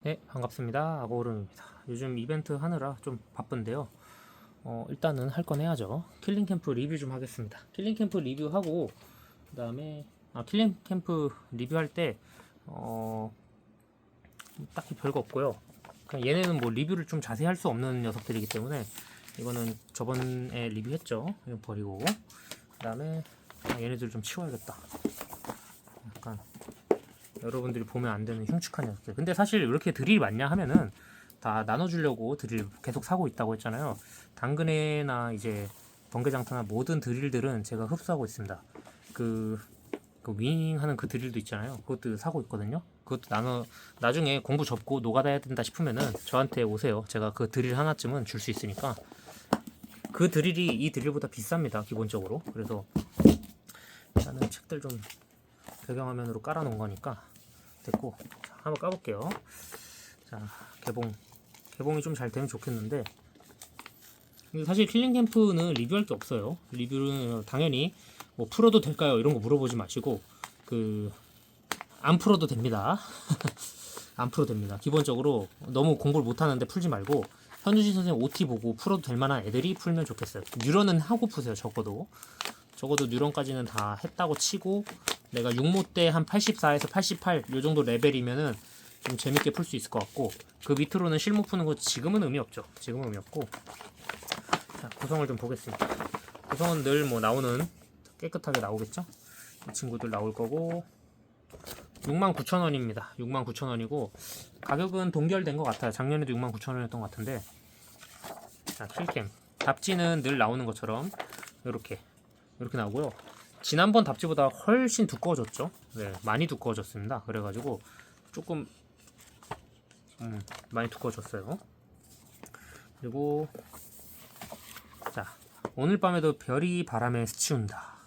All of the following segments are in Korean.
네, 반갑습니다. 아고오름입니다. 요즘 이벤트 하느라 좀 바쁜데요. 어, 일단은 할 건 해야죠. 킬링 캠프 리뷰 좀 하겠습니다. 킬링 캠프 리뷰하고 그 다음에 아, 킬링 캠프 리뷰할 때 어, 딱히 별거 없고요. 그냥 얘네는 뭐 리뷰를 좀 자세히 할 수 없는 녀석들이기 때문에 이거는 저번에 리뷰했죠. 이거 버리고 그 다음에 아, 얘네들 좀 치워야겠다. 약간 여러분들이 보면 안 되는 흉측한 녀석들. 근데 사실 왜 이렇게 드릴이 많냐 하면은 다 나눠주려고 드릴 계속 사고 있다고 했잖아요. 당근에나 이제 번개장터나 모든 드릴들은 제가 흡수하고 있습니다. 그, 그 윙하는 그 드릴도 있잖아요. 그것도 사고 있거든요. 그것도 나눠 나중에 공부 접고 노가다 해야 된다 싶으면은 저한테 오세요. 제가 그 드릴 하나쯤은 줄 수 있으니까 그 드릴이 이 드릴보다 비쌉니다. 기본적으로. 그래서 일단은 책들 좀 배경화면으로 깔아놓은 거니까 됐고 자, 한번 까볼게요. 자 개봉 개봉이 좀 잘 되면 좋겠는데 사실 킬링 캠프는 리뷰할 게 없어요. 리뷰는 당연히 뭐 풀어도 될까요? 이런 거 물어보지 마시고 그 안 풀어도 됩니다. 안 풀어도 됩니다. 기본적으로 너무 공부를 못 하는데 풀지 말고 현주신 선생님 OT 보고 풀어도 될 만한 애들이 풀면 좋겠어요. 뉴런은 하고 푸세요. 적어도 적어도 뉴런까지는 다 했다고 치고 내가 6모 때 한 84에서 88 요 정도 레벨이면은 좀 재밌게 풀 수 있을 것 같고 그 밑으로는 실무 푸는 거 지금은 의미 없죠. 지금은 의미 없고 자 구성을 좀 보겠습니다. 구성은 늘 뭐 나오는 깨끗하게 나오겠죠. 이 친구들 나올 거고 69,000원입니다. 69,000원이고 가격은 동결된 것 같아요. 작년에도 69,000원이었던 것 같은데 자 킬캠 답지는 늘 나오는 것처럼 이렇게 이렇게 나오고요. 지난번 답지보다 훨씬 두꺼워졌죠. 네, 많이 두꺼워졌습니다. 그래가지고 조금 음, 많이 두꺼워졌어요. 그리고 자 오늘 밤에도 별이 바람에 스치운다.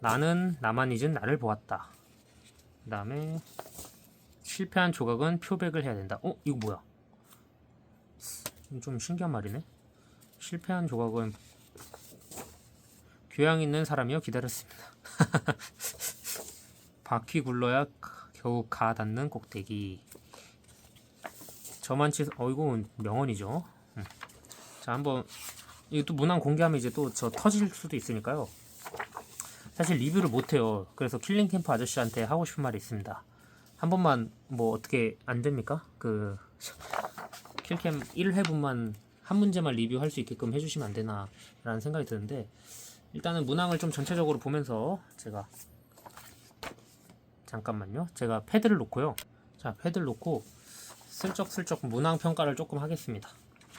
나는 나만 잊은 나를 보았다. 그 다음에 실패한 조각은 표백을 해야 된다. 어 이거 뭐야? 좀 신기한 말이네. 실패한 조각은 교양 있는 사람이요 기다렸습니다. 바퀴 굴러야 겨우 가 닿는 꼭대기. 저만 치 어 이거 명언이죠. 음. 자 한번 또 문항 공개하면 이제 또 저 터질 수도 있으니까요. 사실 리뷰를 못해요. 그래서 킬링 캠프 아저씨한테 하고 싶은 말이 있습니다. 한 번만 뭐 어떻게 안 됩니까? 그 킬캠 1회분만 한 문제만 리뷰할 수 있게끔 해주시면 안 되나 라는 생각이 드는데 일단은 문항을 좀 전체적으로 보면서 제가 잠깐만요. 제가 패드를 놓고요. 자, 패드를 놓고 슬쩍슬쩍 문항 평가를 조금 하겠습니다.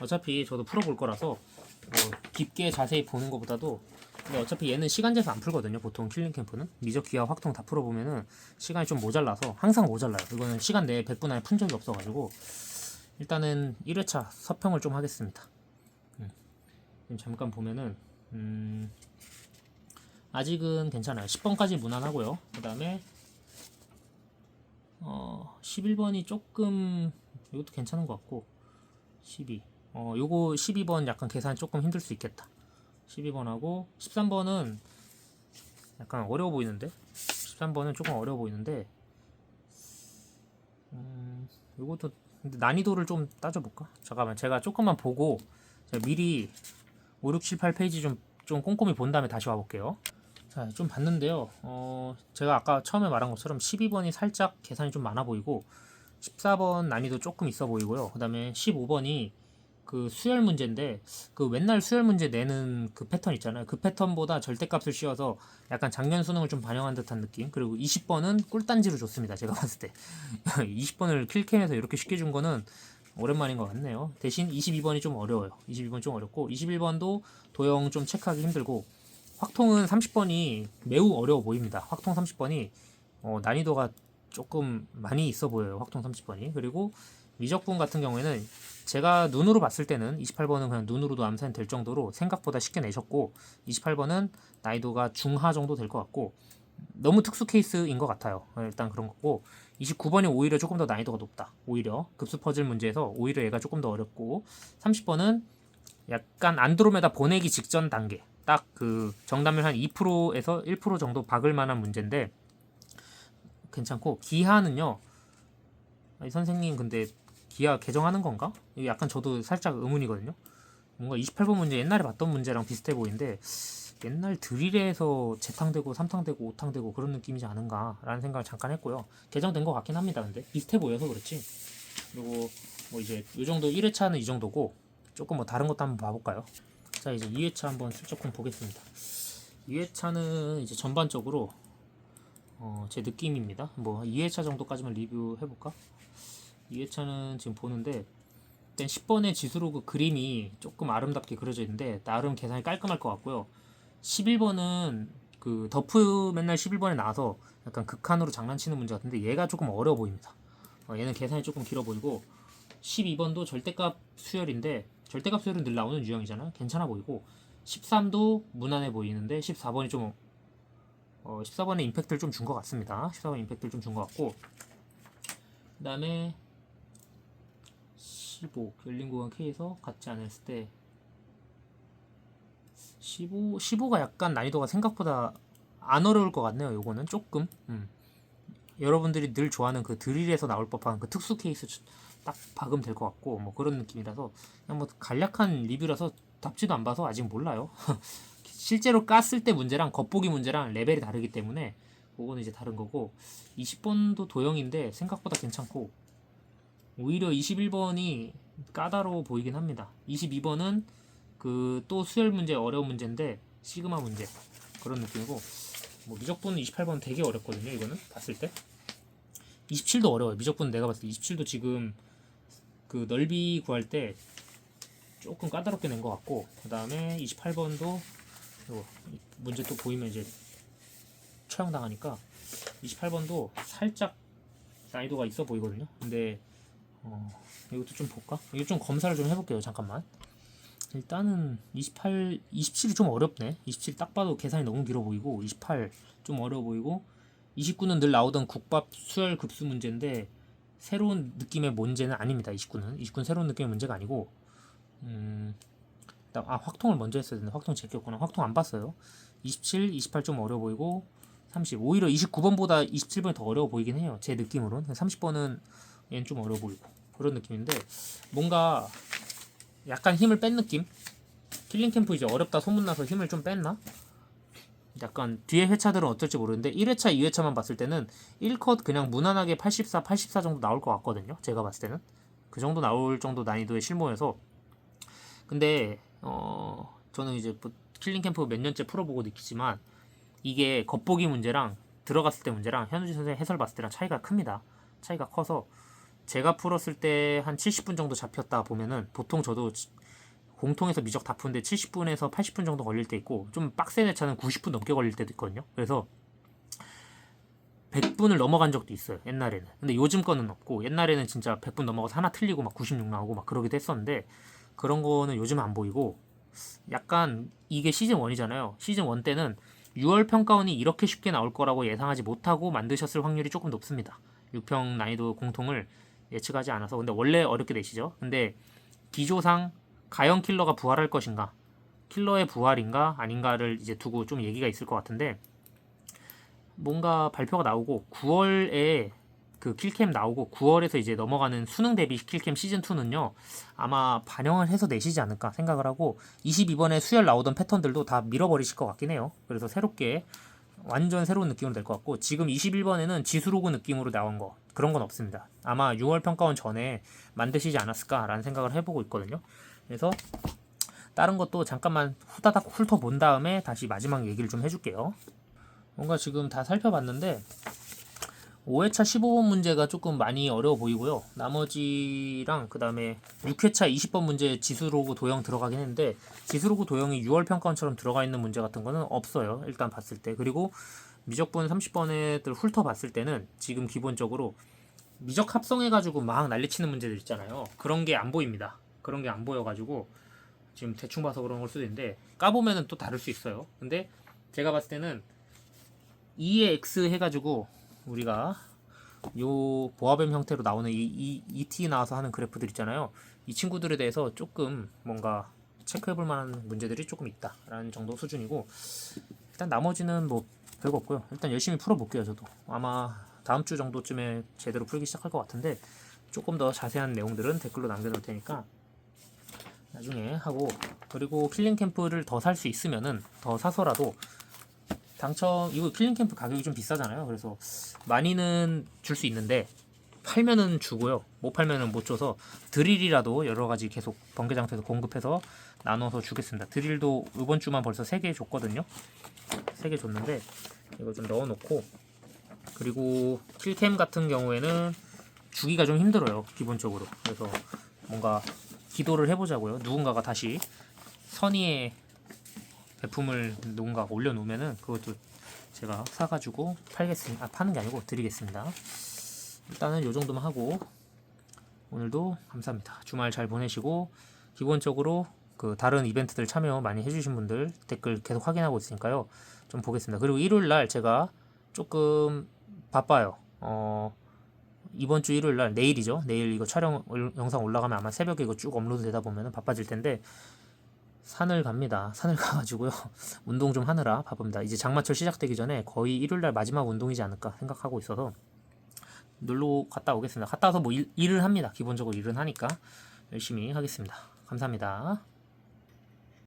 어차피 저도 풀어볼 거라서 뭐 깊게 자세히 보는 것보다도 근데 어차피 얘는 시간제에서 안 풀거든요. 보통 킬링 캠프는 미적 기하 확통 다 풀어보면은 시간이 좀 모자라서 항상 모자라요. 이거는 시간 내에 100분 안에 푼 적이 없어가지고 일단은 1회차 서평을 좀 하겠습니다. 음. 잠깐 보면은 음, 아직은 괜찮아요. 10번까지 무난하고요. 그 다음에 어, 11번이 조금 이것도 괜찮은 것 같고 12. 어, 요거 12번 약간 계산 조금 힘들 수 있겠다. 12번하고 13번은 약간 어려워 보이는데 13번은 조금 어려워 보이는데 음, 요것도 난이도를 좀 따져볼까? 잠깐만 제가 조금만 보고 제가 미리 5, 6, 7, 8페이지 좀, 좀 꼼꼼히 본 다음에 다시 와볼게요. 자, 좀 봤는데요. 어, 제가 아까 처음에 말한 것처럼 12번이 살짝 계산이 좀 많아 보이고 14번 난이도 조금 있어 보이고요. 그 다음에 15번이 그 수열 문제인데 그 맨날 수열 문제 내는 그 패턴 있잖아요. 그 패턴보다 절대값을 씌워서 약간 작년 수능을 좀 반영한 듯한 느낌. 그리고 20번은 꿀단지로 좋습니다. 제가 봤을 때 20번을 킬캠에서 이렇게 쉽게 준 거는 오랜만인 것 같네요. 대신 22번이 좀 어려워요. 22번 좀 어렵고 21번도 도형 좀 체크하기 힘들고 확통은 30번이 매우 어려워 보입니다. 확통 30번이 어, 난이도가 조금 많이 있어 보여요. 확통 30번이. 그리고 미적분 같은 경우에는 제가 눈으로 봤을 때는 28번은 그냥 눈으로도 암산이 될 정도로 생각보다 쉽게 내셨고 28번은 난이도가 중하 정도 될 것 같고 너무 특수 케이스인 것 같아요. 어, 일단 그런 거고 29번이 오히려 조금 더 난이도가 높다. 오히려 급수 퍼즐 문제에서 오히려 얘가 조금 더 어렵고 30번은 약간 안드로메다 보내기 직전 단계 딱 그 정답률 한 2%에서 1% 정도 박을 만한 문제인데 괜찮고 기하는요 아니, 선생님 근데 기아 개정하는 건가? 약간 저도 살짝 의문이거든요. 뭔가 28번 문제 옛날에 봤던 문제랑 비슷해 보이는데 옛날 드릴에서 재탕되고 삼탕되고 오탕되고 그런 느낌이지 않은가라는 생각을 잠깐 했고요. 개정된 것 같긴 합니다. 근데 비슷해 보여서 그렇지. 그리고 뭐 이제 이 정도 1회차는 이 정도고 조금 뭐 다른 것도 한번 봐볼까요? 자 이제 2회차 한번 슬쩍 좀 보겠습니다. 2회차는 이제 전반적으로 어, 제 느낌입니다. 뭐 2회차 정도까지만 리뷰해볼까? 2회차는 지금 보는데 일단 10번의 지수로 그 그림이 조금 아름답게 그려져 있는데 나름 계산이 깔끔할 것 같고요. 11번은 그 더프 맨날 11번에 나와서 약간 극한으로 장난치는 문제 같은데 얘가 조금 어려워 보입니다. 어, 얘는 계산이 조금 길어 보이고 12번도 절대값 수열인데 절대값 수열은 늘 나오는 유형이잖아요. 괜찮아 보이고 13도 무난해 보이는데 14번이 좀 어, 14번에 임팩트를 좀 준 것 같습니다. 14번 임팩트를 좀 준 것 같고 그 다음에 15 열린 구간 K에서 같지 않았을 때 15, 15가 약간 난이도가 생각보다 안 어려울 것 같네요. 요거는 조금 음. 여러분들이 늘 좋아하는 그 드릴에서 나올 법한 그 특수 케이스 주- 딱 박으면 될 것 같고 뭐 그런 느낌이라서 그냥 뭐 간략한 리뷰라서 답지도 안 봐서 아직 몰라요. 실제로 깠을 때 문제랑 겉보기 문제랑 레벨이 다르기 때문에 그거는 이제 다른 거고 20번도 도형인데 생각보다 괜찮고 오히려 21번이 까다로워 보이긴 합니다. 22번은 그 또 수열 문제 어려운 문제인데 시그마 문제 그런 느낌이고 뭐 미적분 28번 되게 어렵거든요. 이거는 봤을 때 27도 어려워요. 미적분 내가 봤을 때 27도 지금 그 넓이 구할 때 조금 까다롭게 낸 것 같고 그 다음에 28번도 이거 문제 또 보이면 이제 처형당하니까 28번도 살짝 난이도가 있어 보이거든요. 근데 어, 이것도 좀 볼까? 이거 좀 검사를 좀 해볼게요. 잠깐만. 일단은 28, 27이 좀 어렵네. 27딱 봐도 계산이 너무 길어 보이고 28 좀 어려워 보이고 29는 늘 나오던 국밥 수열 급수 문제인데 새로운 느낌의 문제는 아닙니다. 29는 29는 새로운 느낌의 문제가 아니고 음, 나- 아 확통을 먼저 했어야 되는데 확통 제꼈구나. 확통 안 봤어요. 27, 28 좀 어려워 보이고 30 오히려 29번보다 27번이 더 어려워 보이긴 해요. 제 느낌으로는 30번은 얘는 좀 어려워 보이고 그런 느낌인데 뭔가 약간 힘을 뺀 느낌? 킬링 캠프 이제 어렵다 소문나서 힘을 좀 뺐나? 약간 뒤에 회차들은 어떨지 모르는데 1회차, 2회차만 봤을 때는 1컷 그냥 무난하게 84, 84 정도 나올 것 같거든요. 제가 봤을 때는 그 정도 나올 정도 난이도의 실무여서 근데 어 저는 이제 뭐 킬링 캠프 몇 년째 풀어보고 느끼지만 이게 겉보기 문제랑 들어갔을 때 문제랑 현우진 선생 해설 봤을 때랑 차이가 큽니다. 차이가 커서 제가 풀었을 때 한 70분 정도 잡혔다 보면은 보통 저도 지- 공통에서 미적 다 푸는데 70분에서 80분 정도 걸릴 때 있고 좀 빡센 회차는 90분 넘게 걸릴 때도 있거든요. 그래서 100분을 넘어간 적도 있어요. 옛날에는. 근데 요즘 거는 없고 옛날에는 진짜 100분 넘어가서 하나 틀리고 막 96 나오고 막 그러기도 했었는데 그런 거는 요즘 안 보이고 약간 이게 시즌 1이잖아요. 시즌 1 때는 6월 평가원이 이렇게 쉽게 나올 거라고 예상하지 못하고 만드셨을 확률이 조금 높습니다. 6평 난이도 공통을 예측하지 않아서 근데 원래 어렵게 되시죠. 근데 기조상 가형 킬러가 부활할 것인가? 킬러의 부활인가? 아닌가를 이제 두고 좀 얘기가 있을 것 같은데 뭔가 발표가 나오고 9월에 그 킬캠 나오고 9월에서 이제 넘어가는 수능 대비 킬캠 시즌 2는요 아마 반영을 해서 내시지 않을까 생각을 하고 22번에 수열 나오던 패턴들도 다 밀어버리실 것 같긴 해요. 그래서 새롭게 완전 새로운 느낌으로 될 것 같고 지금 21번에는 지수로그 느낌으로 나온 거 그런 건 없습니다. 아마 6월 평가원 전에 만드시지 않았을까라는 생각을 해보고 있거든요 그래서 다른 것도 잠깐만 후다닥 훑어본 다음에 다시 마지막 얘기를 좀 해줄게요 뭔가 지금 다 살펴봤는데 5회차 15번 문제가 조금 많이 어려워 보이고요. 나머지랑 그 다음에 6회차 20번 문제 지수로그 도형 들어가긴 했는데 지수로그 도형이 6월 평가원처럼 들어가 있는 문제 같은 거는 없어요. 일단 봤을 때. 그리고 미적분 30번을 훑어봤을 때는 지금 기본적으로 미적 합성해가지고 막 난리치는 문제들 있잖아요. 그런 게 안 보입니다. 그런 게 안 보여가지고 지금 대충 봐서 그런 걸 수도 있는데 까보면은 또 다를 수 있어요. 근데 제가 봤을 때는 2의 x 해가지고 우리가 요 보아뱀 형태로 나오는 이, 이 ET 나와서 하는 그래프들 있잖아요. 이 친구들에 대해서 조금 뭔가 체크해볼 만한 문제들이 조금 있다라는 정도 수준이고 일단 나머지는 뭐 별거 없고요. 일단 열심히 풀어볼게요. 저도 아마 다음 주 정도쯤에 제대로 풀기 시작할 것 같은데 조금 더 자세한 내용들은 댓글로 남겨놓을 테니까 나중에 하고 그리고 킬링 캠프를 더 살 수 있으면은 더 사서라도 당첨 이거 킬링 캠프 가격이 좀 비싸잖아요. 그래서 많이는 줄 수 있는데 팔면은 주고요. 못 팔면은 못 줘서 드릴이라도 여러 가지 계속 번개장터에서 공급해서 나눠서 주겠습니다. 드릴도 이번 주만 벌써 3개 줬거든요. 3개 줬는데 이거 좀 넣어 놓고 그리고 킬캠 같은 경우에는 주기가 좀 힘들어요. 기본적으로. 그래서 뭔가 기도를 해보자고요. 누군가가 다시 선의의 배품을 누군가가 올려놓으면은 그것도 제가 사가지고 팔겠습니다. 아, 파는 게 아니고 드리겠습니다. 일단은 요 정도만 하고 오늘도 감사합니다. 주말 잘 보내시고 기본적으로 그 다른 이벤트들 참여 많이 해주신 분들 댓글 계속 확인하고 있으니까요. 좀 보겠습니다. 그리고 일요일 날 제가 조금 바빠요. 어 이번 주 일요일 날 내일이죠. 내일 이거 촬영 올- 영상 올라가면 아마 새벽에 이거 쭉 업로드 되다 보면 바빠질 텐데 산을 갑니다. 산을 가가지고요. 운동 좀 하느라 바쁩니다. 이제 장마철 시작되기 전에 거의 일요일 날 마지막 운동이지 않을까 생각하고 있어서 놀러 갔다 오겠습니다. 갔다 와서 뭐 일, 일을 합니다. 기본적으로 일은 하니까 열심히 하겠습니다. 감사합니다.